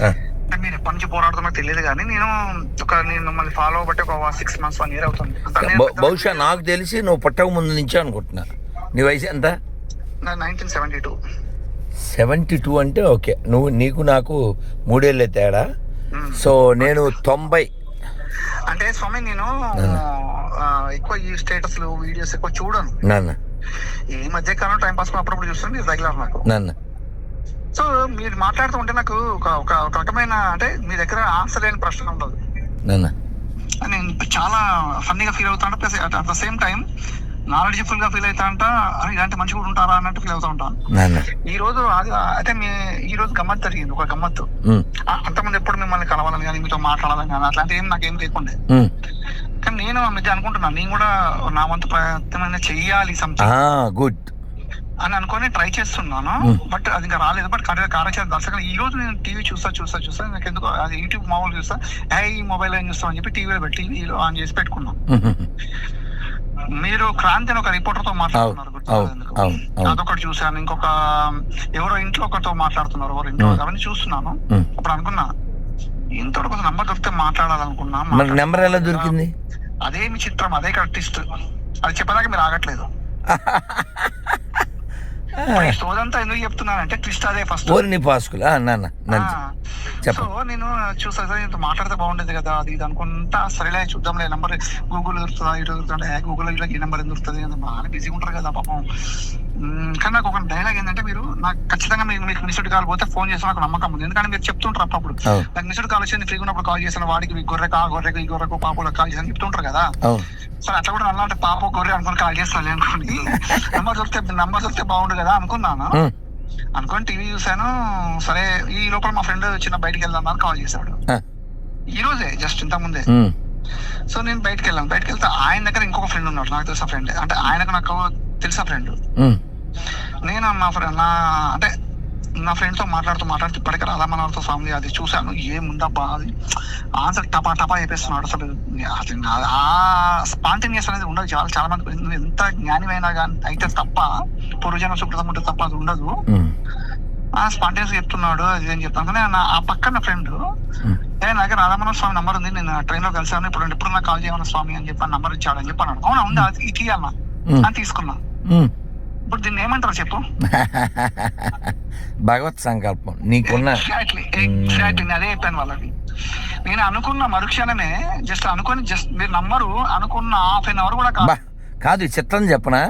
మీరు ఎప్పటి నుంచి పోరాడుతున్నా తెలియదు కానీ నేను ఒక నేను మిమ్మల్ని ఫాలో అవ్వబట్టి ఒక సిక్స్ మంత్స్ వన్ ఇయర్ అవుతుంది. బహు- బహుశా నాకు తెలిసి నువ్వు పుట్టక ముందు నుంచే అనుకుంటున్నా నీ వయసు ఎంత? Nineteen seventy two seventy two అంటే ఓకే. నువ్వు నీకు నాకు మూడేళ్ళే తేడా. సో నేను తొంభై. అంటే స్వామి నేను ఎక్కువ ఈ స్టేటస్ వీడియోస్ ఎక్కువ చూడను. నాన్న ఈ మధ్య కాలం టైం పాస్ అప్పుడప్పుడు చూస్తాను రెగ్యులర్ నాకు. నాన్న సో మీరు మాట్లాడుతూ ఉంటే నాకు ఒక ఒక రకమైన అంటే మీ దగ్గర ఆన్సర్ లేని ప్రశ్న ఉండదు. నేను చాలా ఫన్నీగా ఫీల్ అవుతా ఉంటా plus at the same time నాలెడ్జ్ఫుల్గా feel అవుతా ఉంటా అరే ఇలాంటి మంచి కూడా ఉంటారా అన్నట్టు ఫీల్ అవుతా ఉంటాను ఈ రోజు అయితే మీ ఈ రోజు గమ్మత్ జరిగింది ఒక గమ్మత్తు. అంతకుముందు ఎప్పుడు మిమ్మల్ని కలవాలని కానీ మీతో మాట్లాడాలని కానీ అట్లాంటి ఏం నాకేం లేకుండే. కానీ నేను మధ్య అనుకుంటున్నాను నేను కూడా నా వంతు ప్రయత్నమైన చెయ్యాలి సంథింగ్ గుడ్. అని అనుకొని ట్రై చేస్తున్నాను. బట్ అది ఇంకా రాలేదు. బట్ కార్య కార్యాచరణ దర్శకులు. ఈ రోజు నేను టీవీ చూస్తా చూస్తా చూస్తా. నాకు ఎందుకు అది యూట్యూబ్ మామూలు చూస్తా. ఏ ఈ మొబైల్ ఏం చూస్తాం అని చెప్పి టీవీలో పెట్టి ఆన్ చేసి పెట్టుకున్నాం. మీరు క్రాంతి అని ఒక రిపోర్టర్తో మాట్లాడుతున్నారు. అదొకటి చూశాను. ఇంకొక ఎవరో ఇంట్లో ఒకరితో మాట్లాడుతున్నారు ఎవరు ఇంట్లో. అవన్నీ చూస్తున్నాను. అప్పుడు అనుకున్నా ఇంతటి ఒక నంబర్ దొరికితే మాట్లాడాలనుకున్నా నెంబర్ ఎలా దొరికింది? అదేమి చిత్రం అదే కరెక్టిస్ట్ అది చెప్పడానికి మీరు ఆగట్లేదు. ఈ సోదంతా ఎందుకు చెప్తున్నానంటే ట్విస్ట్ అదే ఫస్ట్ ఓరి పాసుకులు? నాన్న. సో నేను చూసా సరే ఇంత మాట్లాడితే బాగుండేది కదా అది ఇది అనుకుంటా సరేలే చూద్దాంలే నెంబర్ గూగుల్ దొరుకుతుందా ఇటు దొరుకుతుందా గూగుల్ ఇలా ఈ నెంబర్ ఎందుకు దొరుకుతుంది అని బాగా బిజీగా ఉంటారు కదా పాపం. కానీ నాకు ఒక డైలాగ్ ఏంటంటే మీరు నాకు ఖచ్చితంగా మీకు మీకు మిస్డ్ కాల్ పోతే ఫోన్ చేసి నాకు నమ్మకం ఉంది. ఎందుకంటే మీరు చెప్తుంటారు అప్పుడు నాకు మిస్డ్ కాల్ వచ్చింది ఫ్రీగా ఉన్నప్పుడు కాల్ చేసిన వాడికి ఈ గొర్రెకు ఆ గొర్రెకు ఈ గొర్రెకు పాపలకు కాల్ చేసి చెప్తుంటారు కదా. సరే అట్లా కూడా అలాంటి పాప గొర్రె అనుకుని కాల్ చేస్తాను అనుకోని. నంబర్ దొరికితే నంబర్ దొరికితే బాగుండు కదా అనుకున్నాను. అనుకొని టీవీ చూసాను సరే ఈ లోపల మా ఫ్రెండ్ చిన్న బయటికి వెళ్దామని కాల్ చేశాడు. ఈ రోజే జస్ట్ ఇంత ముందే. సో నేను బయటికి వెళ్ళాను. బయటికి వెళ్తే ఆయన దగ్గర ఇంకొక ఫ్రెండ్ ఉన్నాడు నాకు తెలిసిన ఫ్రెండ్. అంటే ఆయనకు నాకు తెలిసిన ఫ్రెండ్. నేను మా ఫ్రెండ్ నా అంటే నా ఫ్రెండ్తో మాట్లాడుతూ మాట్లాడుతూ ఇప్పటికే రాధామనాథతో స్వామి అది చూశాను. ఏముందబ్బా అది? ఆన్సర్ టపా టపా చెప్పేస్తున్నాడు అసలు. ఆ స్పాంటేనియస్ అనేది ఉండదు. చాలా చాలా మంది ఎంత జ్ఞానమైనా కానీ అయితే తప్ప పూర్వజన సుకృతం ఉంటే తప్ప అది ఉండదు. ఆ స్పాంటేనియస్ చెప్తున్నాడు అది అని చెప్తాను. కానీ నా- ఆ పక్కన ఫ్రెండ్. ఏ నాకు రాధామన స్వామి నంబర్ ఉంది. నేను ట్రైన్లో కలిసాను ఇప్పుడు ఇప్పుడు నాకు కాల్ చేయమన్న స్వామి అని చెప్పి నంబర్ ఇచ్చాడు అని చెప్పాను అవునా? ఉంది. అది ఇటీయాలన్నా ఉమ్, అని తీసుకున్నా. ఇప్పుడు దీన్ని ఏమంటారు చెప్పు. భగవత్ సంకల్పం. నీకున్న ఎగ్జాక్ట్లీ అదే చెప్పాను వాళ్ళకి. నేను అనుకున్న మరుక్షణమే జస్ట్ అనుకొని జస్ట్ మీరు నమ్మరు అనుకున్న హాఫ్ అన్ అవర్ కూడా కాదు. కాదు చిత్రం చెప్పనా?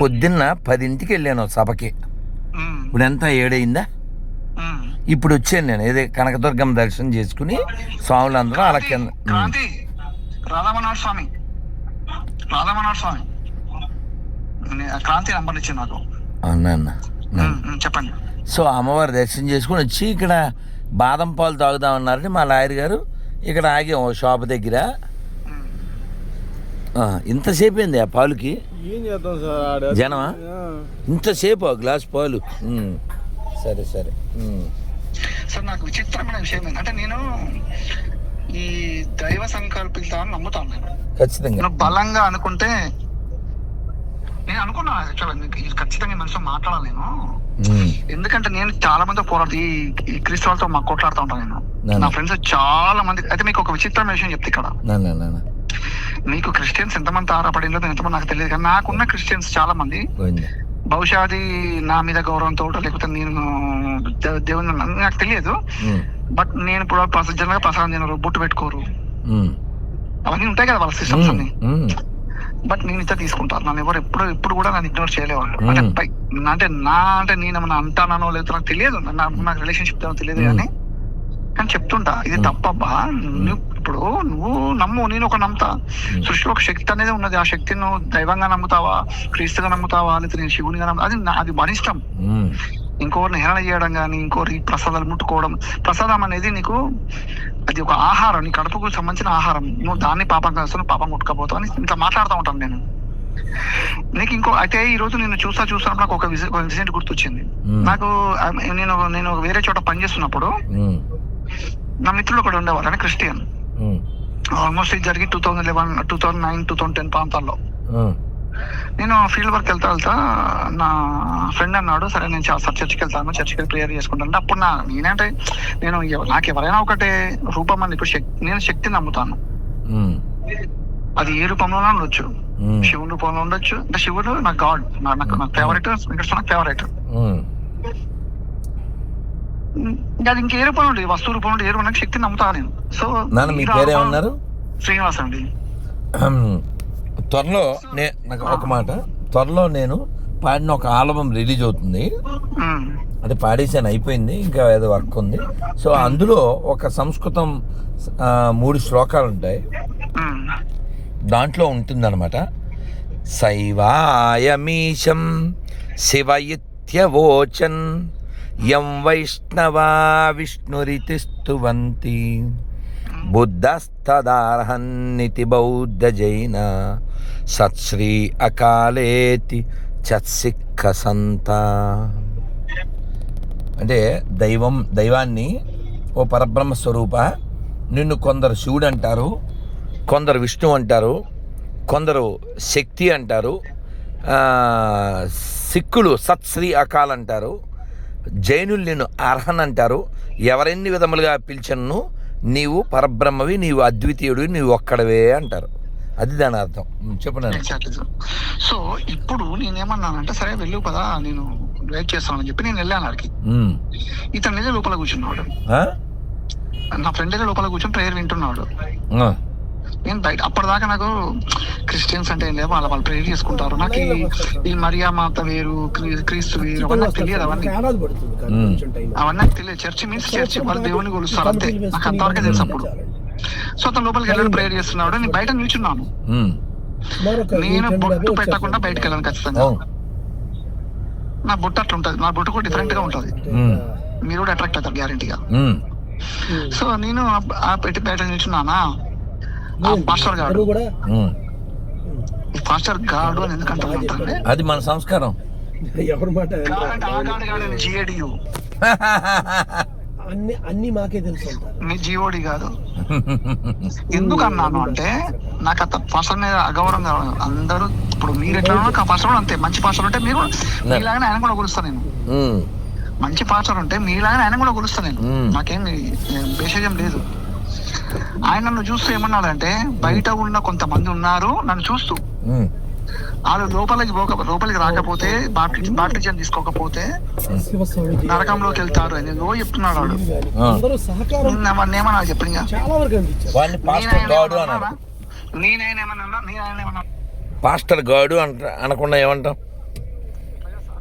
పొద్దున్న పదింటికి వెళ్ళాను సభకి. ఇప్పుడు ఎంత? ఏడైందా. ఇప్పుడు వచ్చాను నేను. ఏదో కనకదుర్గం దర్శనం చేసుకుని స్వాములందరూ అలా కింద రాధామనోహర్ స్వామి. రాధామనోహర్ స్వామి. క్రాంతి నంబర్ ఇచ్చింది నాకు. అవునా అన్న? చెప్పండి. సో అమ్మవారి దర్శనం చేసుకుని వచ్చి ఇక్కడ బాదం పాలు తాగుదామన్నారని మా లాయర్ గారు. ఇక్కడ ఆగాం ఓ షాప్ దగ్గర. ఇంతసేపు ఏంది ఆ పాలుకి? ఏం చేద్దాం సార్ ఆడ జనమా? ఇంతసేపు ఆ గ్లాస్ పాలు. సరే సరే. ఉమ్, సో నాకు విచిత్రమైన విషయం ఏంటంటే నేను ఈ దైవ సంకల్పిత అని నమ్ముతాను ఖచ్చితంగా. బలంగా అనుకుంటే నేను అనుకున్నా యాక్చువల్ ఖచ్చితంగా ఈ మనిషితో మాట్లాడాలి నేను. ఎందుకంటే నేను చాలా మంది పోరాడు ఈ క్రీస్తు వాళ్ళతో మా కొట్లాడుతూ ఉంటాను నేను. నా ఫ్రెండ్స్ చాలా మంది అయితే మీకు ఒక విచిత్రమైన విషయం చెప్తే ఇక్కడ. మీకు క్రిస్టియన్స్ ఎంతమంది ఆరపడిందో ఎంతమంది నాకు తెలియదు కానీ నాకున్న క్రిస్టియన్స్ చాలా మంది. బహుశా అది నా మీద గౌరవంతో లేకపోతే నేను దేవుని నాకు తెలియదు. బట్ నేను ఇప్పుడు జనరల్గా ప్రసాదం తినరు బొట్టు పెట్టుకోరు. అవన్నీ ఉంటాయి కదా వాళ్ళ సిస్టమ్స్ అన్ని. బట్ నేను ఇంత తీసుకుంటాను నన్ను ఎవరు ఎప్పుడు ఎప్పుడు కూడా నన్ను ఇగ్నోర్ చేయలేవాళ్ళు. Hmm. అంటే పై- అంటే నా అంటే నేను ఏమన్నా అంటానో లేదో నాకు తెలియదు. నా- నాకు రిలేషన్షిప్ తెలియదు Hmm. కానీ కానీ చెప్తుంటా. ఇది Hmm. తప్పబ్బా. ఇప్పుడు నువ్వు నమ్ము నేను ఒక నమ్ముతా. Hmm. సృష్టిలో ఒక శక్తి అనేది ఉన్నది. ఆ శక్తిని నువ్వు దైవంగా నమ్ముతావా క్రీస్తుగా నమ్ముతావా లేకపోతే నేను శివునిగా నమ్ము అది అది ఉమ్, ఇంకోరిని హేళన చేయడం కానీ ఇంకోరి ప్రసాదాలు ముట్టుకోవడం. ప్రసాదం అనేది నీకు అది ఒక ఆహారం నీ కడుపుకు సంబంధించిన ఆహారం. నువ్వు దాన్ని పాపం చేస్తావు పాపం కొట్టుకపోతావు అని ఇట్లా మాట్లాడుతూ ఉంటాను నేను. నీకు ఇంకో అయితే ఈ రోజు నేను చూస్తా చూస్తున్నప్పుడు నాకు ఒక ఇన్సిడెంట్ గుర్తొచ్చింది. నాకు నేను నేను వేరే చోట పనిచేస్తున్నప్పుడు ఉమ్, నా మిత్రులు ఒకడు ఉండేవారు అంటే క్రిస్టియన్. ఆల్మోస్ట్ ఇది జరిగి two thousand eleven two thousand nine two thousand ten ప్రాంతాల్లో. నేను ఫీల్డ్ వర్క్ వెళ్తా వెళ్తా నా ఫ్రెండ్ అన్నాడు సరే నేను చ- సార్ చర్చికి వెళ్తాను చర్చికి వెళ్ళి ప్రేయర్ చేసుకుంటాను అప్పుడు నా నేనంటే నేను నాకు ఎవరైనా ఒకటే రూపం అని ఇప్పుడు శక్తి నేను శక్తిని నమ్ముతాను. అది ఏ రూపంలోనే ఉండొచ్చు. శివుని రూపంలో ఉండొచ్చు. అంటే శివుడు నా గాడ్ నాకు నాకు ఫేవరెట్ వెంకటేశ్వర నాకు ఫేవరెట్. అది ఇంకే రూపంలో ఉండదు వస్తువు రూపంలో ఉండే ఏ రూపం శక్తిని నమ్ముతాను నేను. సో మీ పేరేమన్నారు? శ్రీనివాస్ అండి. త్వరలో నే నాకు ఒక మాట. త్వరలో నేను పాడిన ఒక ఆల్బమ్ రిలీజ్ అవుతుంది. అంటే పాడేసాను అయిపోయింది ఇంకా ఏదో వర్క్ ఉంది. సో అందులో ఒక సంస్కృతం మూడు శ్లోకాలు ఉంటాయి. దాంట్లో ఉంటుందన్నమాట. శైవాయమీశం శివయిత్యవోచన్ యం వైష్ణవా విష్ణురితిస్తువంతి. బుద్ధస్తదార్హన్నితి బౌద్ధ జైన సత్శ్రీ అకాలేతి చత్సిక్క సంత అంటే దైవం దైవాన్ని ఓ పరబ్రహ్మ స్వరూప నిన్ను కొందరు శివుడు అంటారు కొందరు విష్ణు అంటారు కొందరు శక్తి అంటారు సిక్కులు సత్శ్రీ అకాల్ అంటారు జైనులు నిన్ను అర్హన్ అంటారు ఎవరెన్ని విధములుగా పిలిచను నీవు పరబ్రహ్మవి నీవు అద్వితీయుడు నీవు ఒక్కడవే అంటారు అది దాని అర్థం ఉమ్, చెప్పు నాన్న. ఎగ్జాక్ట్లీ సార్ సో ఇప్పుడు నేనేమన్నానంటే సరే వెళ్ళు కదా నేను వెయిట్ చేస్తానని చెప్పి నేను వెళ్ళాను అక్కడికి ఉమ్. ఇతను వెళ్ళి లోపల కూర్చున్నాడు? నా ఫ్రెండ్ వెళ్ళి లోపల కూర్చొని ప్రేయర్ వింటున్నాడు. నేను బయట అప్పటిదాకా నాకు క్రిస్టియన్స్ అంటే ఏం లేవు. వాళ్ళ వాళ్ళు ప్రేయర్ చేసుకుంటారు. నాకు ఈ- మరియా మాత వేరు క్రీ- క్రీస్తు వేరు అవన్నీ నాకు తెలియదు అవన్నీ. అవన్నీ నాకు తెలియదు. చర్చ్ మీన్స్ చర్చ్ వాళ్ళు దేవుని కొలుస్తారు అంతే. నాకు అంతవరకే తెలుసు అప్పుడు. సో అతను లోపలికి వెళ్ళాడు ప్రేయర్ చేస్తున్నాడు. నేను బయట నిల్చున్నాను. నేను బొట్టు పెట్టకుండా. బయటకు వెళ్ళాను ఖచ్చితంగా. నా బొట్టు అట్లా ఉంటుంది. నా బొట్టు కూడా డిఫరెంట్గా ఉంటుంది. మీరు కూడా అట్రాక్ట్ అవుతారు గ్యారంటీగా. సో నేను ఆ- పెట్టి బయట నిల్చున్నానా? పాస్టర్ పాస్టర్ గాడు అని ఎందుకు అంటున్నానంటే అది మన సంస్కారం. ఎవరి మాట? జిఏడియు అన్ని అన్ని మాకే తెలుసు మీ జిఓడి కాదు. ఎందుకు అన్నాను అంటే నాకు అంత పాస్టర్ మీద అగౌరవం కావడం అందరూ ఇప్పుడు మీరు ఎట్లా ఆ పాస్టర్ కూడా అంతే. మంచి పాస్టర్ ఉంటే మీరు మీలాగానే ఆయన కూడా కొలుస్తా నేను. మంచి పాస్టర్ ఉంటే మీలాగానే ఆయన కూడా కొలుస్తా నేను. నాకేం భేషజం లేదు. ఆయన నన్ను చూస్తూ ఏమన్నాడంటే బయట ఉన్న కొంతమంది ఉన్నారు నన్ను చూస్తూ. వాళ్ళు లోపలికి పోక లోపలికి రాకపోతే బాప్టి బాప్టిజం తీసుకోకపోతే నరకంలోకి వెళ్తారు అని ఏదో చెప్తున్నాడు వాడు. అనిపించారు. వాడిని పాస్టర్ గాడు అంట అనకుండా ఏమంటాం.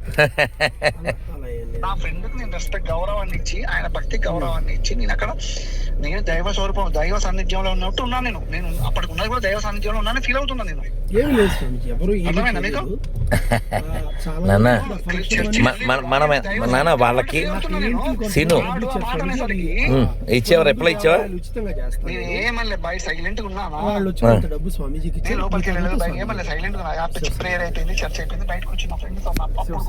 నా ఫ్రెండ్కి నేను రెస్పెక్ట్ గౌరవాన్ని ఇచ్చి ఆయన భక్తి గౌరవాన్ని ఇచ్చి నేను అక్కడ నేను దైవ స్వరూపం దైవ సాన్నిధ్యంలో ఉన్నట్టు ఉన్నాను నేను. నేను అప్పటికి ఉన్నది కూడా దైవ సాన్నిధ్యంలో ఉన్నాను ఫీల్ అవుతున్నాను నేను. ఏమి లేదు స్వామిజీ ఎవరు అర్థమైందా మీకు? నాన్న, మన నాన్న వాళ్ళకి సీను. ఇచ్చావా రిప్లై ఇచ్చావా నేను ఏమన్నా సైలెంట్గా ఉన్నానా? వాళ్ళు వచ్చినంత డబ్బు స్వామీజీకి లోపలికి వెళ్ళలేదు ఏమన్నా సైలెంట్గా ప్రేయర్ అయిపోయింది చర్చ్ అయిపోయింది బయటకు వచ్చిన ఫ్రెండ్తో అప్పుడు